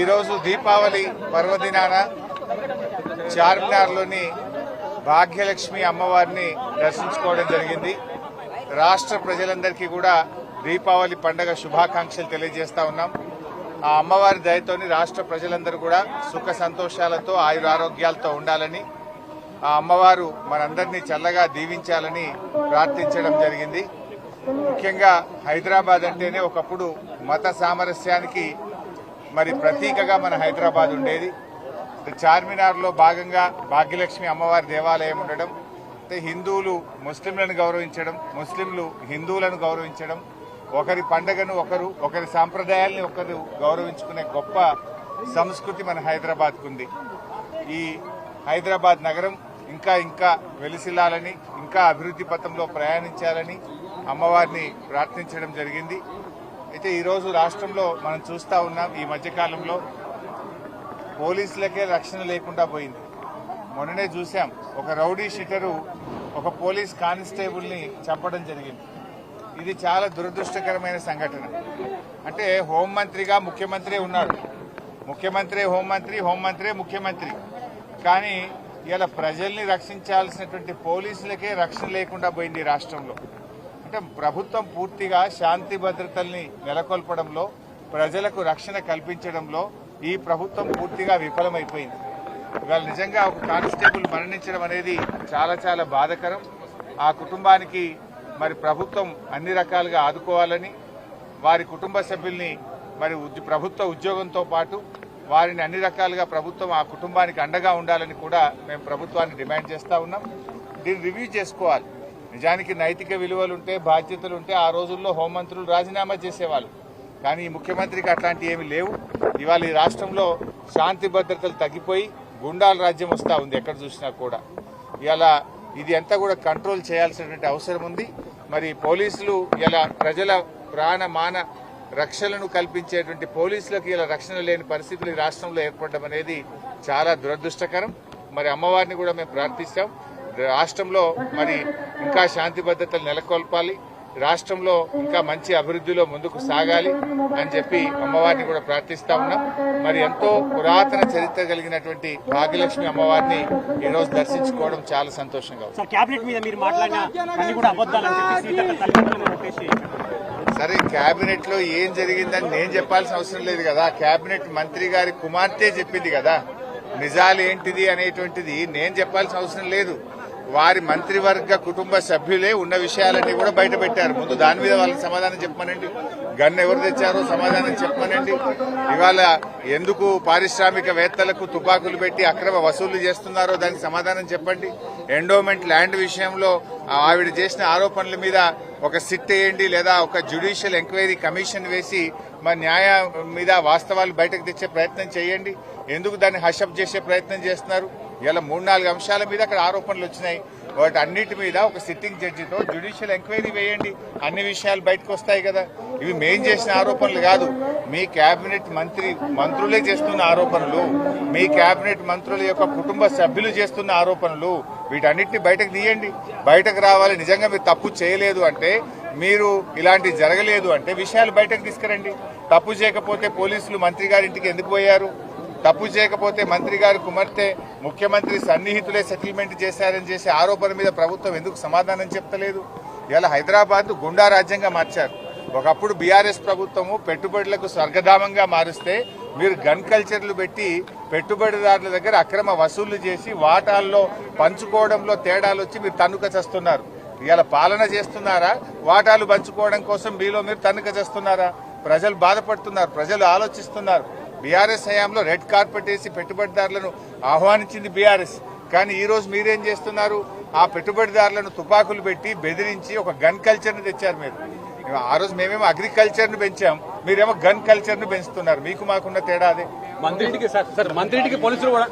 ఈరోజు దీపావళి పర్వదినాన చార్మినార్లోని భాగ్యలక్ష్మి అమ్మవారిని దర్శించుకోవడం జరిగింది. రాష్ట్ర ప్రజలందరికీ కూడా దీపావళి పండగ శుభాకాంక్షలు తెలియజేస్తా ఉన్నాం. ఆ అమ్మవారి దయతోని రాష్ట్ర ప్రజలందరూ కూడా సుఖ సంతోషాలతో ఆయురారోగ్యాలతో ఉండాలని ఆ అమ్మవారు మనందరినీ చల్లగా దీవించాలని ప్రార్థించడం జరిగింది. ముఖ్యంగా హైదరాబాద్ అంటేనే ఒకప్పుడు మత సామరస్యానికి మరి ప్రతీకగా మన హైదరాబాద్ ఉండేది. చార్మినార్లో భాగంగా భాగ్యలక్ష్మి అమ్మవారి దేవాలయం ఉండడం హిందువులు ముస్లింలను గౌరవించడం ముస్లింలు హిందువులను గౌరవించడం ఒకరి పండగను ఒకరు ఒకరి సాంప్రదాయాల్ని ఒకరు గౌరవించుకునే గొప్ప సంస్కృతి మన హైదరాబాద్కు ఉంది. ఈ హైదరాబాద్ నగరం ఇంకా ఇంకా వెలిసిల్లాలని ఇంకా అభివృద్ధి పథంలో ప్రయాణించాలని అమ్మవారిని ప్రార్థించడం జరిగింది. అయితే ఈరోజు రాష్ట్రంలో మనం చూస్తా ఉన్నాం ఈ మధ్యకాలంలో పోలీసులకే రక్షణ లేకుండా పోయింది. మొన్ననే చూశాం ఒక రౌడీ షీటరు ఒక పోలీస్ కానిస్టేబుల్ని చంపడం జరిగింది. ఇది చాలా దురదృష్టకరమైన సంఘటన. అంటే హోంమంత్రిగా ముఖ్యమంత్రి ఉన్నాడు. ముఖ్యమంత్రి హోంమంత్రి హోంమంత్రి ముఖ్యమంత్రి. కానీ ఇలా ప్రజల్ని రక్షించాల్సినటువంటి పోలీసులకే రక్షణ లేకుండా పోయింది రాష్ట్రంలో. అంటే ప్రభుత్వం పూర్తిగా శాంతి భద్రతల్ని నెలకొల్పడంలో ప్రజలకు రక్షణ కల్పించడంలో ఈ ప్రభుత్వం పూర్తిగా విఫలమైపోయింది. ఇవాళ నిజంగా ఒక కానిస్టేబుల్ మరణించడం అనేది చాలా చాలా బాధకరం. ఆ కుటుంబానికి మరి ప్రభుత్వం అన్ని రకాలుగా ఆదుకోవాలని వారి కుటుంబ సభ్యుల్ని మరి ప్రభుత్వ ఉద్యోగంతో పాటు వారిని అన్ని రకాలుగా ప్రభుత్వం ఆ కుటుంబానికి అండగా ఉండాలని కూడా మేము ప్రభుత్వాన్ని డిమాండ్ చేస్తా ఉన్నాం. దీన్ని రివ్యూ చేసుకోవాలి. నిజానికి నైతిక విలువలు ఉంటే బాధ్యతలు ఉంటే ఆ రోజుల్లో హోంమంత్రులు రాజీనామా చేసేవాళ్ళు. కానీ ఈ ముఖ్యమంత్రికి అట్లాంటివి ఏమి లేవు. ఇవాళ ఈ రాష్ట్రంలో శాంతి భద్రతలు తగ్గిపోయి గుండాల రాజ్యం వస్తూ ఉంది ఎక్కడ చూసినా కూడా. ఇలా ఇది అంతా కూడా కంట్రోల్ చేయాల్సినటువంటి అవసరం ఉంది. మరి పోలీసులు ఇలా ప్రజల ప్రాణ మాన రక్షణను కల్పించేటువంటి పోలీసులకు ఇలా రక్షణ లేని పరిస్థితులు ఈ రాష్ట్రంలో ఏర్పడడం అనేది చాలా దురదృష్టకరం. మరి అమ్మవారిని కూడా మేము ప్రార్థిస్తాం. రాష్ట్రంలో మరి ఇంకా శాంతి భద్రతలు నెలకొల్పాలి. రాష్ట్రంలో ఇంకా మంచి అభివృద్ధిలో ముందుకు సాగాలి అని చెప్పి అమ్మవారిని కూడా ప్రార్థిస్తా ఉన్నాం. మరి ఎంతో పురాతన చరిత్ర కలిగినటువంటి భాగ్యలక్ష్మి అమ్మవారిని ఈ రోజు దర్శించుకోవడం చాలా సంతోషంగా సరే కేబినెట్లో ఏం జరిగిందని నేను చెప్పాల్సిన అవసరం లేదు కదా. కేబినెట్ మంత్రి గారి కుమార్తె చెప్పింది కదా. నిజాలు ఏంటిది అనేటువంటిది నేను చెప్పాల్సిన అవసరం లేదు. వారి మంత్రివర్గ కుటుంబ సభ్యులే ఉన్న విషయాలన్నీ కూడా బయట పెట్టారు ముందు దాని మీద వాళ్ళకి సమాధానం చెప్పమనండి. గన్ను ఎవరు తెచ్చారో సమాధానం చెప్పమనండి. ఇవాళ ఎందుకు పారిశ్రామికవేత్తలకు తుపాకులు పెట్టి అక్రమ వసూళ్ళు చేస్తున్నారో దానికి సమాధానం చెప్పండి. ఎండోమెంట్ ల్యాండ్ విషయంలో ఆవిడ చేసిన ఆరోపణల మీద ఒక సిట్ వేయండి లేదా ఒక జ్యుడిషియల్ ఎంక్వైరీ కమిషన్ వేసి మరి న్యాయ మీద వాస్తవాలు బయటకు తెచ్చే ప్రయత్నం చేయండి. ఎందుకు దాన్ని హషప్ చేసే ప్రయత్నం చేస్తున్నారు? ఇలా మూడు నాలుగు అంశాల మీద అక్కడ ఆరోపణలు వచ్చినాయి. వాటి అన్నిటి మీద ఒక సిట్టింగ్ జడ్జితో జ్యుడిషియల్ ఎంక్వైరీ వేయండి. అన్ని విషయాలు బయటకు వస్తాయి కదా. ఇవి మేం చేసిన ఆరోపణలు కాదు. మీ కేబినెట్ మంత్రి మంత్రులే చేస్తున్న ఆరోపణలు. మీ కేబినెట్ మంత్రుల యొక్క కుటుంబ సభ్యులు చేస్తున్న ఆరోపణలు. వీటన్నిటిని బయటకు తీయండి. బయటకు రావాలి. నిజంగా మీరు తప్పు చేయలేదు అంటే మీరు ఇలాంటి జరగలేదు అంటే విషయాలు బయటకు తీసుకురండి. తప్పు చేయకపోతే పోలీసులు మంత్రి గారింటికి ఎందుకు పోయారు? తప్పు చేయకపోతే మంత్రి గారు కుమార్తె ముఖ్యమంత్రి సన్నిహితులే సెటిల్మెంట్ చేశారని చేసే ఆరోపణ మీద ప్రభుత్వం ఎందుకు సమాధానం చెప్తలేదు? ఇలా హైదరాబాద్ గుండా రాజ్యంగా మార్చారు. ఒకప్పుడు బీఆర్ఎస్ ప్రభుత్వము పెట్టుబడులకు స్వర్గధామంగా మారుస్తే మీరు గన్ కల్చర్లు పెట్టి పెట్టుబడిదారుల దగ్గర అక్రమ వసూళ్ళు చేసి వాటాల్లో పంచుకోవడంలో తేడాలు వచ్చి మీరు తన్నుక చేస్తున్నారు. ఇవాళ పాలన చేస్తున్నారా? వాటాలు పంచుకోవడం కోసం మీలో మీరు తన్నుక చేస్తున్నారా? ప్రజలు బాధపడుతున్నారు ప్రజలు ఆలోచిస్తున్నారు. బీఆర్ఎస్ హయాంలో రెడ్ కార్పెట్ వేసి పెట్టుబడిదారులను ఆహ్వానించింది బీఆర్ఎస్. కానీ ఈ రోజు మీరేం చేస్తున్నారు? ఆ పెట్టుబడిదారులను తుపాకులు పెట్టి బెదిరించి ఒక గన్ కల్చర్ని తెచ్చారు మీరు. ఆ రోజు మేమేమో అగ్రికల్చర్ను పెంచాం. మీరేమో గన్ కల్చర్ను పెంచుతున్నారు. మీకు మాకున్న తేడా అదే? మంత్రింటికి సార్ సార్ మంత్రింటికి పోలీసులు కూడా